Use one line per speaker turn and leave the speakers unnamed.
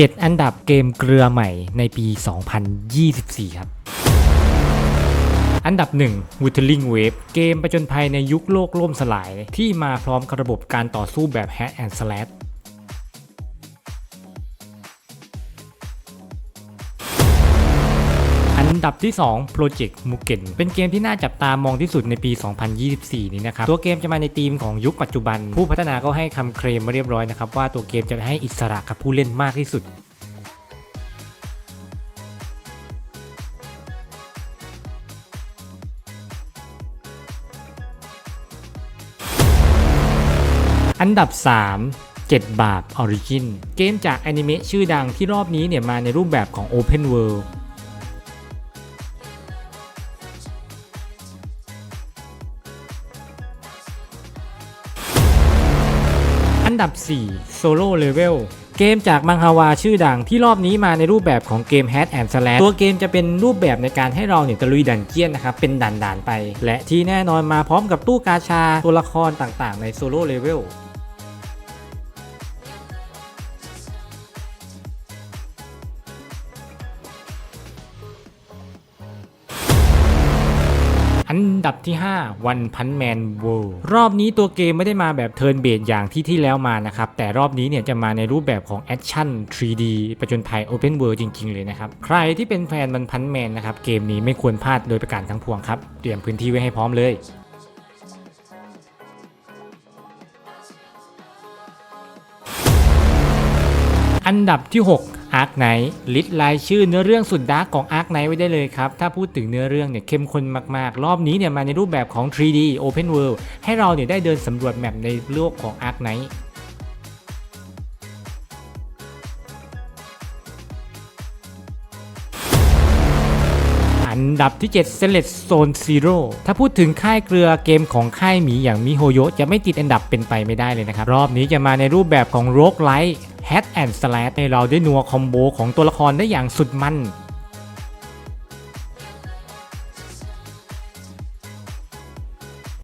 7 อันดับเกมเกลือใหม่ในปี 2024 ครับ อันดับ 1 Wuthering Wave เกมประจนภัยในยุคโลกล่มสลาย ที่มาพร้อมกับระบบการต่อสู้แบบ Hack and Slash อันดับที่ 2 Project Mugen เป็นเกมที่น่าจับตามองที่สุดในปี 2024 นี้นะครับ ตัวเกมจะมาในธีมของยุคปัจจุบัน ผู้พัฒนาก็ให้คำเคลมมาเรียบร้อยนะครับ ว่าตัวเกมจะให้อิสระกับผู้เล่นมากที่สุดอันดับ 3 7 บาท Origin เกมจากแอนิเมะชื่อดังที่รอบนี้เนี่ยมาในรูปแบบของ Open World อันดับ 4 Solo Level เกมจากมังฮาวาชื่อดังที่รอบนี้มาในรูปแบบของเกม Hat and Slash ตัวเกมจะเป็นรูปแบบในการให้เราเนี่ยตะลุยดันเจียนนะครับ เป็นด่านๆไป และที่แน่นอนมาพร้อมกับตู้กาชาตัวละครต่างๆ ใน Solo Level อันดับที่5 One Punch Man World รอบนี้ตัวเกมไม่ได้มาแบบเทิร์นเบสอย่างที่ที่แล้วมานะครับ แต่รอบนี้เนี่ยจะมาในรูปแบบของแอคชั่น 3D ประจนภัย Open World จริง ๆ เลยนะครับ ใครที่เป็นแฟนมันพันแมนนะครับ เกมนี้ไม่ควรพลาดโดยประการทั้งปวงครับ เตรียมพื้นที่ไว้ให้พร้อมเลยอันดับที่ 6 Ark Knight ลิสต์รายชื่อเนื้อเรื่องสุดดาร์กของ Ark Knight ไว้ได้เลยครับ ถ้าพูดถึงเนื้อเรื่องเนี่ยเข้มข้นมากๆ รอบนี้เนี่ยมาในรูปแบบของ 3D Open World ให้เราเนี่ยได้เดินสำรวจแมปในโลกของ Ark Knight อันดับที่ 7 Select Zone Zero ถ้าพูดถึงค่ายเกลือเกมของค่ายหมีอย่างมิโฮโยจะไม่ติดอันดับเป็นไปไม่ได้เลยนะครับ รอบนี้จะมาในรูปแบบของ Rogue Lite Hat and Slash ให้เราได้นัวคอมโบของตัวละครได้อย่างสุดมัน